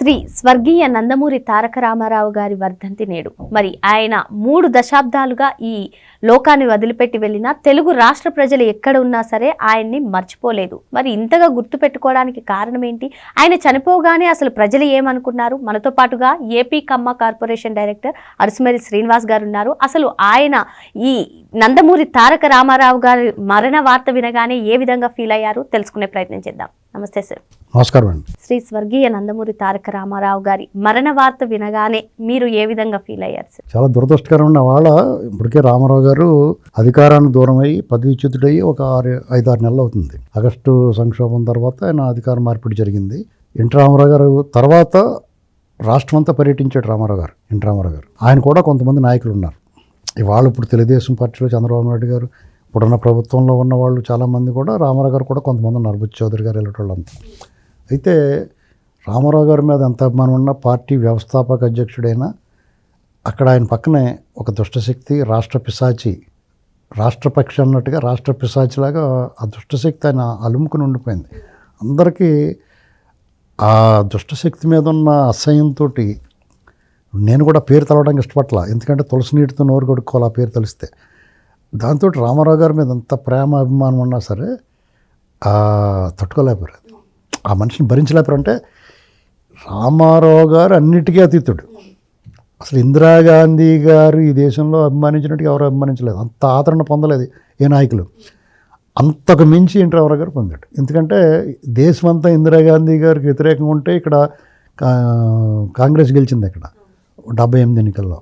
శ్రీ స్వర్గీయ నందమూరి తారక రామారావు గారి వర్ధంతి నేడు. మరి ఆయన మూడు దశాబ్దాలుగా ఈ లోకాన్ని వదిలిపెట్టి వెళ్ళిన తెలుగు రాష్ట్ర ప్రజలు ఎక్కడ ఉన్నా సరే ఆయన్ని మర్చిపోలేదు. మరి ఇంతగా గుర్తు పెట్టుకోవడానికి కారణం ఏంటి? ఆయన చనిపోగానే అసలు ప్రజలు ఏమనుకున్నారు? మనతో పాటుగా AP Kamma corporation director Arasumeri Srinivas garu ఉన్నారు. అసలు ఆయన ఈ నందమూరి తారక రామారావు గారి మరణ వార్త వినగానే ఏ విధంగా ఫీల్ అయ్యారు? తెలుసుకునే ప్రయత్నం చేద్దాం. నమస్తే సార్. నమస్కారం అండి. శ్రీ స్వర్గీయ నందమూరి తారక రామారావు గారి మరణ వార్త వినగానే మీరు ఏ విధంగా ఫీల్ అయ్యారు సార్? చాలా దురదృష్టకరమైన వాళ్ళ ఇప్పటికే రామారావు గారు అధికారానికి దూరం అయ్యి పదవిచ్యుతుడయ్యి ఒక ఆరు ఐదు ఆరు నెలలు అవుతుంది. ఆగస్టు సంక్షోభం తర్వాత ఆయన అధికార మార్పిడి జరిగింది. ఎన్టీ రామారావు గారు తర్వాత రాష్ట్రం అంతా పర్యటించాడు రామారావు గారు ఎన్టీ రామారావు గారు. ఆయన కూడా కొంతమంది నాయకులు ఉన్నారు. ఇవాళ ఇప్పుడు తెలుగుదేశం పార్టీలో చంద్రబాబు నాయుడు గారు ఇప్పుడున్న ప్రభుత్వంలో ఉన్న వాళ్ళు చాలామంది కూడా రామారావు గారు కూడా కొంతమంది ఉన్నారు బుచ్చి చౌదరి గారు వెళ్ళేటోళ్ళంతా అయితే రామారావు గారి మీద ఎంత అభిమానం ఉన్నా పార్టీ వ్యవస్థాపక అధ్యక్షుడైనా అక్కడ ఆయన పక్కనే ఒక దుష్టశక్తి రాష్ట్ర పిశాచి రాష్ట్రపక్ష అన్నట్టుగా రాష్ట్ర పిశాచిలాగా ఆ దుష్టశక్తి ఆయన అలుముకుని ఉండిపోయింది. అందరికీ ఆ దుష్టశక్తి మీద ఉన్న అసహ్యంతో నేను కూడా పేరు తలవడానికి ఇష్టపట్ల ఎందుకంటే తులసి నీటితో నోరు కొడుకోవాలి ఆ పేరు తెలిస్తే. దాంతో రామారావు గారి మీద అంత ప్రేమ అభిమానం ఉన్నా సరే తట్టుకోలేకపోయారు. ఆ మనిషిని భరించలేకపోయారు అంటే రామారావు గారు అన్నిటికీ అతీతుడు. అసలు ఇందిరాగాంధీ గారు ఈ దేశంలో అభిమానించినట్టుగా ఎవరు అభిమానించలేదు. అంత ఆదరణ పొందలేదు ఏ నాయకులు. అంతకు మించి ఇంటర్ గారు పొందాడు. ఎందుకంటే దేశమంతా ఇందిరాగాంధీ గారికి వ్యతిరేకంగా ఉంటే ఇక్కడ కా- కాంగ్రెస్ గెలిచింది ఇక్కడ డెబ్బై ఎనిమిది ఎన్నికల్లో.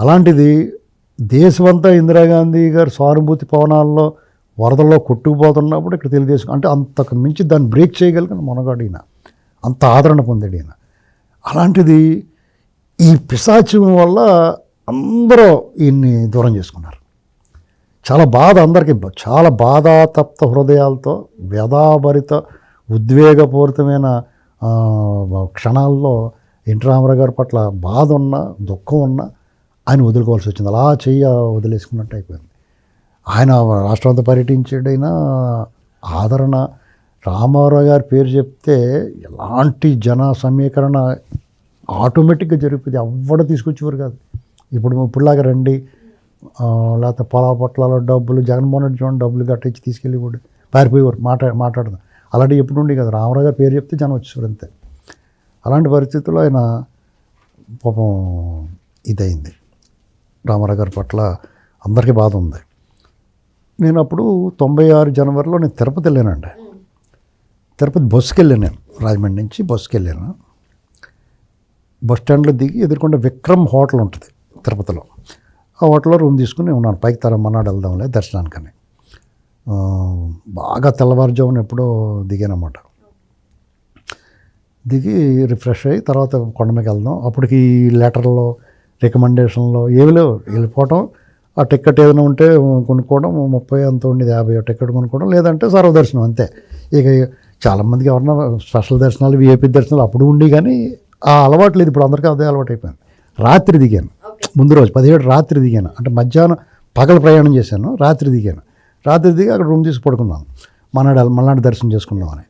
అలాంటిది దేశమంతా ఇందిరాగాంధీ గారు సానుభూతి పవనాల్లో వరదల్లో కొట్టుకుపోతున్నప్పుడు ఇక్కడ తెలుగుదేశం అంటే అంతకు మించి దాన్ని బ్రేక్ చేయగలిగిన మొనగాడు ఈయన. అంత ఆదరణ పొందాడు ఈయన. అలాంటిది ఈ పిశాచం వల్ల అందరూ ఈయన్ని దూరం చేసుకున్నారు. చాలా బాధ అందరికీ చాలా బాధాతప్త హృదయాలతో వ్యధాభరిత ఉద్వేగపూరితమైన క్షణాల్లో ఎన్టీ రామారావు గారి పట్ల బాధ ఉన్న దుఃఖం ఉన్న ఆయన వదులుకోవాల్సి వచ్చింది. అలా చెయ్యి వదిలేసుకున్నట్టు అయిపోయింది. ఆయన రాష్ట్రంతో పర్యటించాడైనా ఆదరణ. రామారావు గారి పేరు చెప్తే ఎలాంటి జన సమీకరణ ఆటోమేటిక్గా జరుగుతుంది ఎవ్వడ తీసుకొచ్చేవారు కాదు. ఇప్పుడు ఇప్పుడులాగా రండి. లేకపోతే పొలా పొట్లాలో డబ్బులు జగన్మోహన్ రెడ్డి చూడండి డబ్బులు కట్టించి తీసుకెళ్ళి కూడా పారిపోయేవారు. మాట్లా మాట్లాడదాం. అలాంటి ఎప్పుడు ఉండి కదా. రామారావు గారి పేరు చెప్తే జనం వచ్చేవారు అంతే. అలాంటి పరిస్థితుల్లో ఆయన పాపం ఇదైంది. రామారావు గారి పట్ల అందరికీ బాధ ఉంది. నేను అప్పుడు తొంభై ఆరు జనవరిలో నేను తిరుపతి వెళ్ళానండి. తిరుపతి బస్సుకి వెళ్ళాను నేను రాజమండ్రి నుంచి బస్సుకి వెళ్ళాను. బస్ స్టాండ్లో దిగి ఎదుర్కొంటే విక్రమ్ హోటల్ ఉంటుంది తిరుపతిలో. ఆ హోటల్లో రూమ్ తీసుకుని ఉన్నాను పైకి తర మన్నాడు వెళ్దాంలే దర్శనానికని. బాగా తెల్లవారుజామున ఎప్పుడో దిగానమాట దిగి రిఫ్రెష్ అయ్యి తర్వాత కొండ మీదకి వెళ్దాం. అప్పటికి లెటర్లో రికమెండేషన్లో ఏమి లేవు. వెళ్ళిపోవటం ఆ టికెట్ ఏదైనా ఉంటే కొనుక్కోవడం ముప్పై అంత ఉండేది యాభై టికెట్ కొనుక్కోవడం లేదంటే సర్వదర్శనం అంతే. ఇక చాలామందికి ఎవరన్నా స్పెషల్ దర్శనాలు విఐపి దర్శనాలు అప్పుడు ఉండి కానీ ఆ అలవాటు లేదు. ఇప్పుడు అందరికీ అదే అలవాటు అయిపోయింది. రాత్రి దిగాను. ముందు రోజు పదిహేడు రాత్రి దిగాను. అంటే మధ్యాహ్నం పగలు ప్రయాణం చేశాను రాత్రి దిగాను. రాత్రి దిగి అక్కడ రూమ్ తీసి పడుకున్నాను. మనాడు మల్నాడు దర్శనం చేసుకుందామని.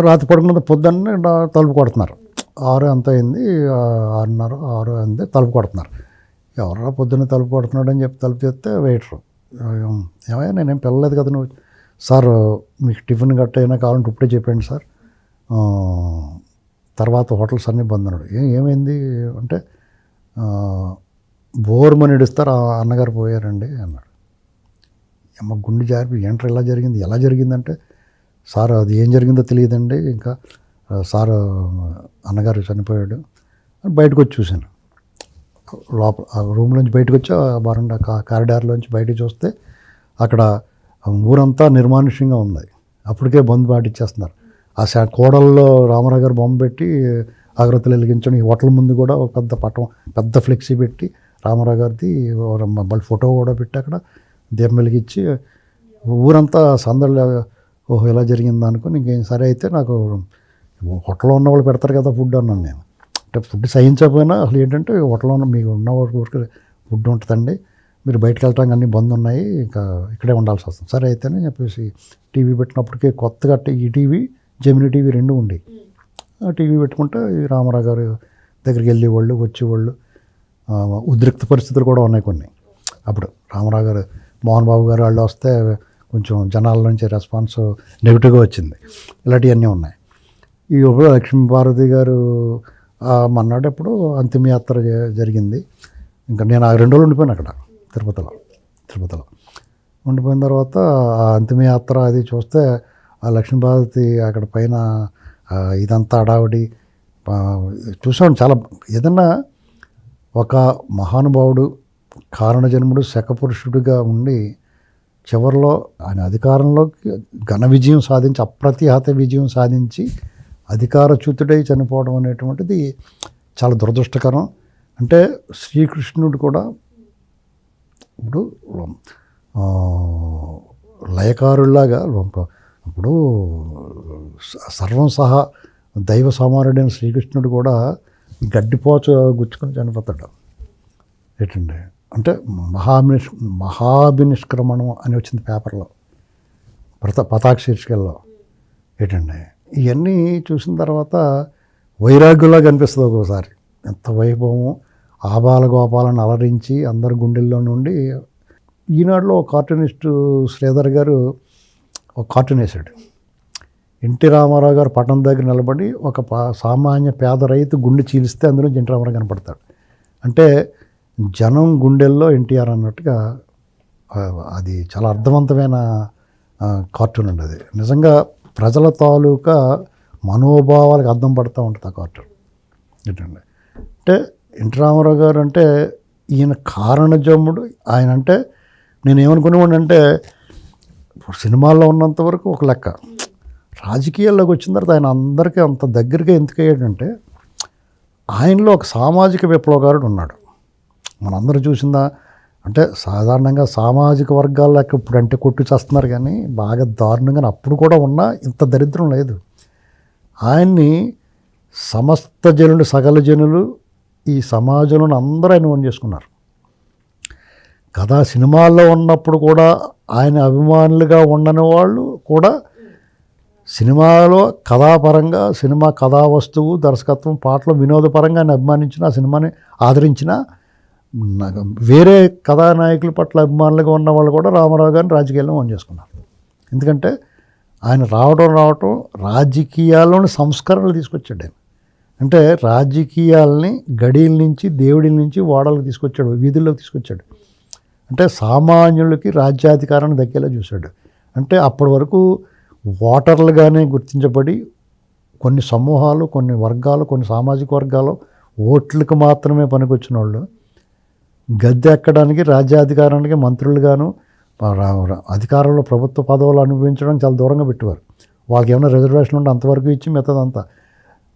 రాత్రి పడుకున్న పొద్దున్నే తలుపు కొడుతున్నారు. ఆరు ఎంత అయింది? ఆరున్నర ఆరు అయింది తలుపు కొడుతున్నారు. ఎవరో పొద్దున్న తలుపు కొడుతున్నాడు అని చెప్పి తలుపు చేస్తే వెయిటరు. ఏమయ్యా నేనేం పిల్లలేదు కదా నువ్వు. సార్ మీకు టిఫిన్ గట్ట అయినా కావాలంటే ఇప్పుడే చెప్పండి సార్. తర్వాత హోటల్స్ అన్నీ బంద్ అన్నాడు. ఏం ఏమైంది? అంటే ఆ, బోర్మని ఇడుస్తారు ఆ అన్నగారు పోయారండి అన్నాడు. అమ్మ గుండె జారి ఎంటర్ ఎలా జరిగింది? ఎలా జరిగిందంటే సార్ అది ఏం జరిగిందో తెలియదండి. ఇంకా సార్ అన్నగారు చనిపోయాడు. బయటకు వచ్చి చూశాను. లోపల ఆ రూమ్లోంచి బయటకు వచ్చి ఆ వరండా కా కారిడార్లోంచి బయటకు చూస్తే అక్కడ ఊరంతా నిర్మానుష్యంగా ఉంది. అప్పటికే బంద్ పాటిచ్చేస్తున్నారు. ఆ శా కోడల్లో రామారావు గారు బొమ్మ పెట్టి అగరత్తులు వెలిగించడం ఈ హోటల్ ముందు కూడా ఒక పెద్ద పటం పెద్ద ఫ్లెక్సీ పెట్టి రామారావు గారిది మళ్ళీ ఫోటో కూడా పెట్టి అక్కడ దీపం వెలిగించి ఊరంతా సందడిలో ఓహో ఇలా జరిగింది అనుకుని ఇంకేం సరే అయితే నాకు హోటల్లో ఉన్న వాళ్ళు పెడతారు కదా ఫుడ్ అన్నాను నేను. అంటే ఫుడ్ సహించకపోయినా అసలు ఏంటంటే హోటల్లో ఉన్న మీకు ఉన్న వరకు ఫుడ్ ఉంటుందండి. మీరు బయటకు వెళ్ళటానికి అన్ని బంద్ ఉన్నాయి ఇంకా ఇక్కడే ఉండాల్సి వస్తుంది. సరే అయితేనే చెప్పేసి టీవీ పెట్టినప్పటికీ కొత్తగా టీ- ఈ టీవీ టీవీ రెండు ఉండి. ఆ టీవీ పెట్టుకుంటే రామారావు గారు దగ్గరికి వెళ్ళేవాళ్ళు వచ్చేవాళ్ళు ఉద్రిక్త పరిస్థితులు కూడా ఉన్నాయి కొన్ని. అప్పుడు రామారావు గారు మోహన్ బాబు గారు వాళ్ళు వస్తే కొంచెం జనాల నుంచి రెస్పాన్స్ నెగిటివ్గా వచ్చింది. ఇలాంటివన్నీ ఉన్నాయి. ఈ ఇప్పుడు లక్ష్మీపార్వతి గారు మన్నాడప్పుడు అంతిమయాత్ర జరిగింది. ఇంకా నేను ఆ రెండు రోజులు ఉండిపోయాను అక్కడ తిరుపతిలో తిరుపతిలో. ఉండిపోయిన తర్వాత ఆ అంతిమయాత్ర అది చూస్తే ఆ లక్ష్మీభారతి అక్కడ పైన ఇదంతా అడావిడి చూసాను చాలా ఏదన్నా ఒక మహానుభావుడు కారణజన్ముడు శకపురుషుడిగా ఉండి చివరిలో ఆయన అధికారంలోకి ఘన విజయం సాధించి అప్రతిహత విజయం సాధించి అధికారచ్యుతుడై చనిపోవడం అనేటువంటిది చాలా దురదృష్టకరం. అంటే శ్రీకృష్ణుడు కూడా ఇప్పుడు లయకారుల్లాగా ఇప్పుడు స- సర్వం సహా దైవ సమానుడైన శ్రీకృష్ణుడు కూడా గడ్డిపోచ గుచ్చుకొని చనిపోతాడు. ఏంటండి అంటే మహాభినిష్ మహాభినిష్క్రమణం అని వచ్చింది పేపర్లో ప్రత పతాక శీర్షికల్లో. ఏంటండి ఇవన్నీ చూసిన తర్వాత వైరాగ్యంలా కనిపిస్తుంది ఒక్కోసారి. ఎంత వైభవం ఆబాల గోపాలను అలరించి అందరి గుండెల్లో నుండి ఈనాడులో ఒక కార్టూనిస్టు శ్రీధర్ గారు ఒక కార్టూన్ వేశాడు. ఎన్టీ రామారావు గారు పట్టణం దగ్గర నిలబడి ఒక పా- సామాన్య పేద రైతు గుండె చీలిస్తే అందులో ఎన్టీ రామారావు కనపడతాడు. అంటే జనం గుండెల్లో ఎన్టీఆర్ అన్నట్టుగా అది చాలా అర్థవంతమైన కార్టూన్ అండి అది. నిజంగా ప్రజల తాలూకా మనోభావాలకు అర్థం పడుతూ ఉంటుంది ఆ కార్టూన్ ఏంటండి అంటే ఎన్టీ రామారావు గారు అంటే ఈయన కారణజమ్ముడు ఆయన అంటే నేను అంటే ఇప్పుడు సినిమాల్లో ఉన్నంత వరకు ఒక లెక్క. రాజకీయాల్లోకి వచ్చిన తర్వాత ఆయన అందరికీ అంత దగ్గరగా ఎందుకయ్యాడంటే ఆయనలో ఒక సామాజిక విప్లవకారుడు ఉన్నాడు. మనందరూ చూసిందా అంటే సాధారణంగా సామాజిక వర్గాల్లో ఇప్పుడు అంటే కొట్టు చేస్తున్నారు కానీ బాగా దారుణంగా అప్పుడు కూడా ఉన్నా ఇంత దరిద్రం లేదు. ఆయన్ని సమస్త జనులు సకల జనులు ఈ సమాజంలో అందరూ ఆయన ఓన్ చేసుకున్నారు. కథా సినిమాల్లో ఉన్నప్పుడు కూడా ఆయన అభిమానులుగా ఉండని వాళ్ళు కూడా సినిమాలో కథాపరంగా సినిమా కథా వస్తువు దర్శకత్వం పాటలు వినోదపరంగా ఆయన అభిమానించిన ఆ సినిమాని ఆదరించిన నాకు వేరే కథానాయకుల పట్ల అభిమానులుగా ఉన్న వాళ్ళు కూడా రామారావు గారిని రాజకీయాల్లో ఓన్ చేసుకున్నారు. ఎందుకంటే ఆయన రావడం రావటం రాజకీయాల్లోని సంస్కరణలు తీసుకొచ్చాడు ఆయన. అంటే రాజకీయాల్ని గడిల నుంచి దేవుడి నుంచి వాడలకు తీసుకొచ్చాడు వీధుల్లోకి తీసుకొచ్చాడు. అంటే సామాన్యులకి రాజ్యాధికారాన్ని దక్కేలా చూశాడు. అంటే అప్పటి వరకు ఓటర్లుగానే గుర్తించబడి కొన్ని సమూహాలు కొన్ని వర్గాలు కొన్ని సామాజిక వర్గాలు ఓట్లకు మాత్రమే పనికొచ్చిన వాళ్ళు గద్దె ఎక్కడానికి రాజ్యాధికారానికి మంత్రులుగాను అధికారంలో ప్రభుత్వ పదవులు అనుభవించడం చాలా దూరంగా పెట్టేవారు. వాళ్ళకి ఏమైనా రిజర్వేషన్ ఉంటే అంతవరకు ఇచ్చి మిగతాదంతా.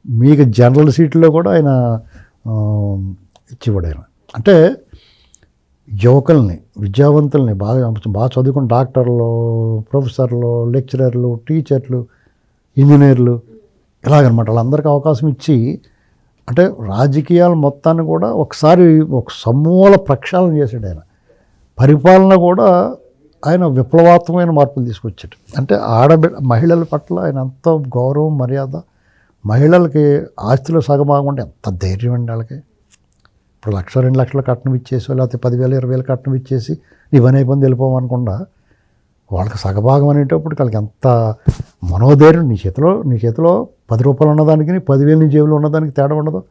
మీకు జనరల్ సీట్లో కూడా ఆయన ఇచ్చేవాడు ఆయన. అంటే యువకుల్ని విద్యావంతుల్ని బాగా బాగా చదువుకున్న డాక్టర్లు ప్రొఫెసర్లు లెక్చరర్లు టీచర్లు ఇంజనీర్లు ఇలాగనమాట. వాళ్ళందరికీ అవకాశం ఇచ్చి అంటే రాజకీయాలు మొత్తాన్ని కూడా ఒకసారి ఒక సమూల ప్రక్షాళన చేశాడు ఆయన. పరిపాలన కూడా ఆయన విప్లవాత్మకమైన మార్పులు తీసుకొచ్చాడు. అంటే ఆడబిడ్డ మహిళల పట్ల ఆయన ఎంతో గౌరవం మర్యాద మహిళలకి ఆస్తిలో సగభాగం ఎంత ధైర్యం అండి వాళ్ళకి. ఇప్పుడు లక్ష రెండు లక్షల కట్నం ఇచ్చేసి లేకపోతే పదివేల ఇరవై వేలు కట్నం ఇచ్చేసి ఇవన్నీ అయిపోయింది వెళ్ళిపోమనకుండా వాళ్ళకి సగభాగం అనేటప్పుడు వాళ్ళకి ఎంత మనోధైర్యం నీ చేతిలో నీ చేతిలో పది రూపాయలు ఉన్నదానికి పదివేలు నీ జేబులో ఉన్నదానికి తేడా ఉండదు.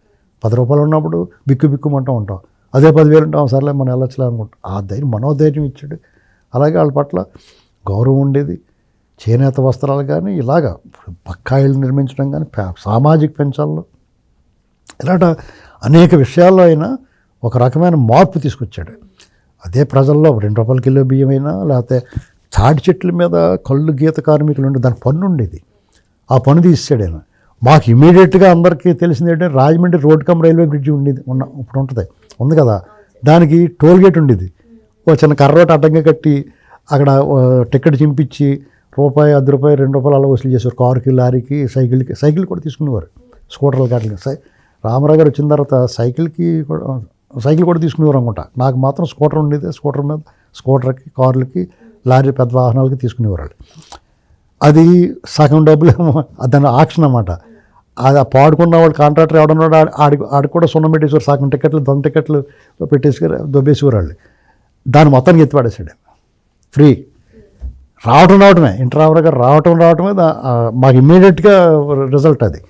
పది రూపాయలు ఉన్నప్పుడు బిక్కు బిక్కుమంటూ ఉంటాం. అదే పదివేలు ఉంటాం సర్లే మనం వెళ్ళొచ్చులే అనుకుంటాం. ఆ ధైర్యం మనోధైర్యం ఇచ్చాడు. అలాగే వాళ్ళ పట్ల గౌరవం ఉండేది. చేనేత వస్త్రాలు కానీ ఇలాగా బక్కాయిలు నిర్మించడం కానీ సామాజిక పెంచాల్లో. ఇలాంటి అనేక విషయాల్లో అయినా ఒక రకమైన మార్పు తీసుకొచ్చాడు. అదే ప్రజల్లో రెండు రూపాయల కిలో బియ్యం అయినా లేకపోతే తాటి చెట్ల మీద కళ్ళు గీత కార్మికులు ఉండే దాని పన్ను ఉండేది. ఆ పన్ను తీసాడు ఆయన. మాకు ఇమీడియట్గా అందరికీ తెలిసింది ఏంటంటే Rajahmundry road come railway bridge ఉండేది. ఉన్న ఇప్పుడు ఉంటుంది. ఉంది కదా. దానికి టోల్ గేట్ ఉండేది. ఓ చిన్న కర్రోట అడ్డంగా కట్టి అక్కడ టికెట్ చింపించి రూపాయి అర్ధ రూపాయి రెండు రూపాయలు అలా వసూలు చేసేవారు. కారుకి లారీకి సైకిల్కి సైకిల్ కూడా తీసుకునేవారు. స్కూటర్లు కాట్లకి సై రామారావు గారు వచ్చిన తర్వాత సైకిల్కి కూడా సైకిల్ కూడా తీసుకునేవారు అనుకుంటా. నాకు మాత్రం స్కూటర్ ఉండేది. స్కూటర్ మీద స్కూటర్కి కార్లకి లారీ పెద్ద వాహనాలకి తీసుకునేవారు అది సగం డబ్బులు ఏమో దాని ఆక్షన్ అన్నమాట. అది ఆ పాడుకున్న వాళ్ళు కాంట్రాక్టర్ ఎవడన్నాడు ఆడి ఆడికి కూడా సున్నం పెట్టేసారు సగం టికెట్లు దొంగ టికెట్లు పెట్టేసి దొబ్బేసేవారు వాళ్ళు దాన్ని మొత్తానికి ఎత్తిపడేసాడు ఫ్రీ. రావటం రావటమే. ఇంటర్ గారు రావటం రావటమే మాకు ఇమ్మీడియట్గా రిజల్ట్ అది.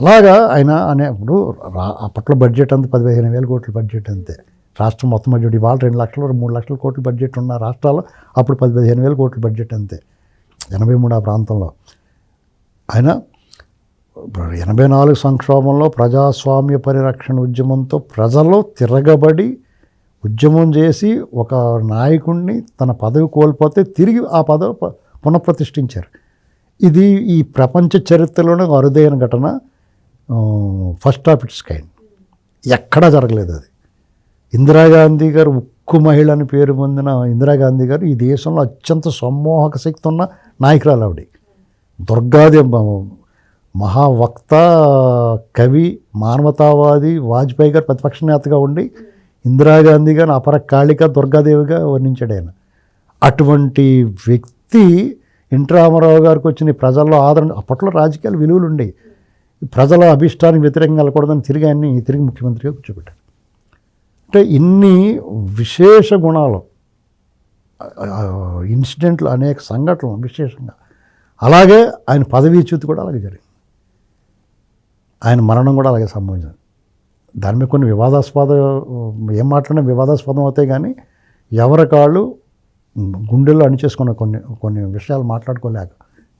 అలాగా ఆయన అనే ఇప్పుడు రా- అప్పట్లో బడ్జెట్ అంతా పదిహేను వేల కోట్ల బడ్జెట్ అంతే. రాష్ట్రం మొత్తం బడ్జెట్ ఇవాళ రెండు లక్షలు మూడు లక్షల కోట్ల బడ్జెట్ ఉన్న రాష్ట్రాలు అప్పుడు పది పదిహేను వేల కోట్ల బడ్జెట్ అంతే. ఎనభై మూడు ఆ ప్రాంతంలో. ఆయన ఎనభై నాలుగు సంక్షోభంలో ప్రజాస్వామ్య పరిరక్షణ ఉద్యమంతో ప్రజలు తిరగబడి ఉద్యమం చేసి ఒక నాయకుడిని తన పదవి కోల్పోతే తిరిగి ఆ పదవి పునఃప్రతిష్ఠించారు. ఇది ఈ ప్రపంచ చరిత్రలోనే అరుదైన ఘటన ఫస్ట్ ఆఫ్ ఇట్స్ కైండ్ ఎక్కడా జరగలేదు అది. ఇందిరాగాంధీ గారు ఉక్కు మహిళ అని పేరు పొందిన ఇందిరాగాంధీ గారు ఈ దేశంలో అత్యంత సమ్మోహక శక్తి ఉన్న నాయకురాలు ఆవిడ. దుర్గాది మహావక్త కవి మానవతావాది వాజ్పేయి గారు ప్రతిపక్ష నేతగా ఉండి ఇందిరాగాంధీ గారిని అపర కాళిక దుర్గాదేవిగా వర్ణించాడు ఆయన. అటువంటి వ్యక్తి ఎన్టీ రామారావు గారికి వచ్చిన ప్రజల్లో ఆదరణ అప్పట్లో రాజకీయాలు విలువలు ఉండేవి. ప్రజల అభిష్టానికి వ్యతిరేకంగా వెళ్ళకూడదని తిరిగి ఆయన్ని తిరిగి ముఖ్యమంత్రిగా కూర్చోబెట్టారు అంటే ఇన్ని విశేష గుణాలు ఇన్సిడెంట్లు అనేక సంఘటనలు విశేషంగా. అలాగే ఆయన పదవీచ్యుతి కూడా అలాగే జరిగింది. ఆయన మరణం కూడా అలాగే సంభవించింది. దాని మీద కొన్ని వివాదాస్పద ఏం మాట్లాడినా వివాదాస్పదం అవుతాయి కానీ ఎవరి కాళ్ళు గుండెల్లో అణిచేసుకున్న కొన్ని కొన్ని విషయాలు మాట్లాడుకోలేక.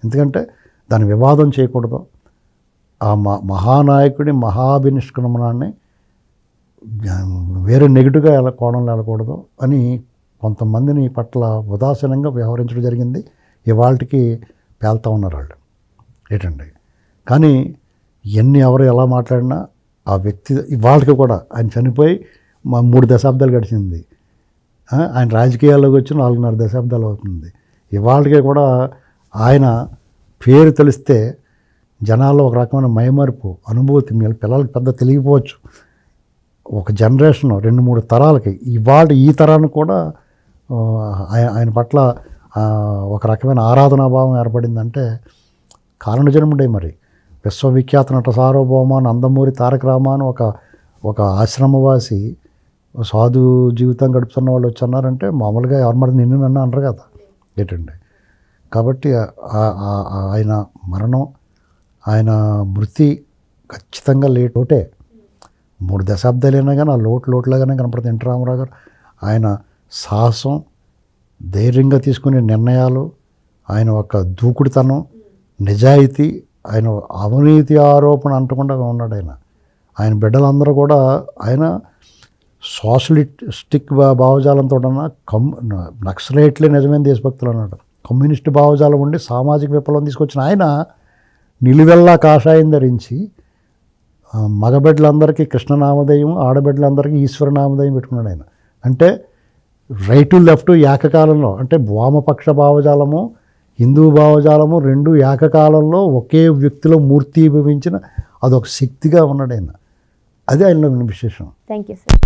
ఎందుకంటే దాని వివాదం చేయకూడదు. ఆ మ మహానాయకుడి మహాభినిష్క్రమణాన్ని వేరే నెగిటివ్గా ఎలా కోణంలో వెళ్ళకూడదు అని కొంతమందిని పట్ల ఉదాసీనంగా వ్యవహరించడం జరిగింది. ఇవాళకి పేల్తా ఉన్నారు వాళ్ళు. ఏంటండి? కానీ ఎన్ని ఎవరు ఎలా మాట్లాడినా ఆ వ్యక్తి ఇవాళకి కూడా ఆయన చనిపోయి మా మూడు దశాబ్దాలు గడిచింది. ఆయన రాజకీయాల్లోకి వచ్చి నాలుగున్నర దశాబ్దాలు అవుతుంది. ఇవాళకి కూడా ఆయన పేరు తెలిస్తే జనాల్లో ఒక రకమైన మైమరుపు అనుభూతి మీ పిల్లలకి పెద్ద తెలియకపోవచ్చు. ఒక జనరేషన్ రెండు మూడు తరాలకి. ఇవాళ ఈ తరానికి కూడా ఆయన పట్ల ఒక రకమైన ఆరాధనాభావం ఏర్పడిందంటే కారణజన్ముడే మరి. విశ్వవిఖ్యాత నట సార్వభౌమ నందమూరి తారక రామాను ఒక ఒక ఆశ్రమవాసి సాధు జీవితం గడుపుతున్న వాళ్ళు వచ్చి అన్నారంటే మామూలుగా ఎవరి మరి నిన్ను నన్ను అనరు కదా. ఏంటండి? కాబట్టి ఆయన మరణం ఆయన మృతి ఖచ్చితంగా లేట్ ఒకటే మూడు దశాబ్దాలైనా కానీ ఆ లోటు లోటులాగానే కనపడుతుంది ఎన్టీ రామారావు గారు ఆయన సాహసం ధైర్యంగా తీసుకునే నిర్ణయాలు ఆయన ఒక దూకుడుతనం నిజాయితీ ఆయన అవినీతి ఆరోపణ అంటకుండా ఉన్నాడు ఆయన. ఆయన బిడ్డలందరూ కూడా ఆయన సోషలిస్టిక్ భావజాలంతో కమ్ నక్సలైట్లే నిజమైన దేశభక్తులు అన్నాడు. కమ్యూనిస్ట్ భావజాలం ఉండి సామాజిక విప్లవం తీసుకొచ్చిన ఆయన నిలువెల్లా కాషాయం ధరించి మగబిడ్డలందరికీ కృష్ణనామధేయం ఆడబిడ్డలందరికీ ఈశ్వరనామధేయం పెట్టుకున్నాడు ఆయన. అంటే రైట్ లెఫ్ట్ ఏకకాలంలో అంటే వామపక్ష భావజాలము హిందూ భావజాలము రెండు ఏకకాలంలో ఒకే వ్యక్తిలో మూర్తీభవించిన అదొక శక్తిగా ఉన్నాడు ఆయన. అదే ఆయనలో విశేషం. Thank you sir